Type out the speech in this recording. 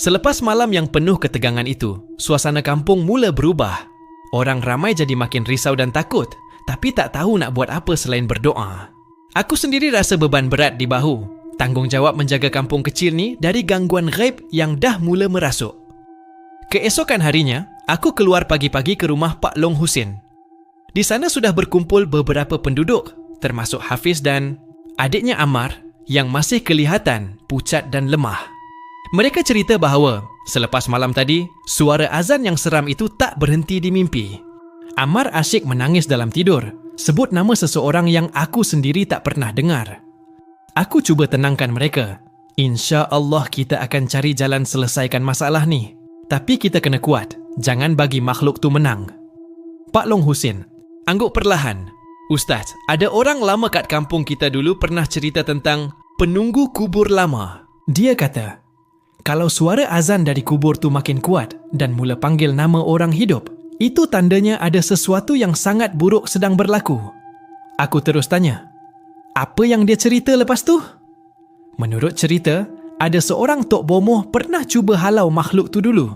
Selepas malam yang penuh ketegangan itu, suasana kampung mula berubah. Orang ramai jadi makin risau dan takut, tapi tak tahu nak buat apa selain berdoa. Aku sendiri rasa beban berat di bahu. Tanggungjawab menjaga kampung kecil ni dari gangguan ghaib yang dah mula merasuk. Keesokan harinya, aku keluar pagi-pagi ke rumah Pak Long Husin. Di sana sudah berkumpul beberapa penduduk, termasuk Hafiz dan adiknya Ammar yang masih kelihatan pucat dan lemah. Mereka cerita bahawa selepas malam tadi, suara azan yang seram itu tak berhenti di mimpi. Ammar asyik menangis dalam tidur, sebut nama seseorang yang aku sendiri tak pernah dengar. Aku cuba tenangkan mereka. Insya Allah kita akan cari jalan selesaikan masalah ni. Tapi kita kena kuat. Jangan bagi makhluk tu menang. Pak Long Husin, angguk perlahan. Ustaz, ada orang lama kat kampung kita dulu pernah cerita tentang penunggu kubur lama. Dia kata, kalau suara azan dari kubur tu makin kuat dan mula panggil nama orang hidup, itu tandanya ada sesuatu yang sangat buruk sedang berlaku. Aku terus tanya, apa yang dia cerita lepas tu? Menurut cerita, ada seorang tok bomoh pernah cuba halau makhluk tu dulu.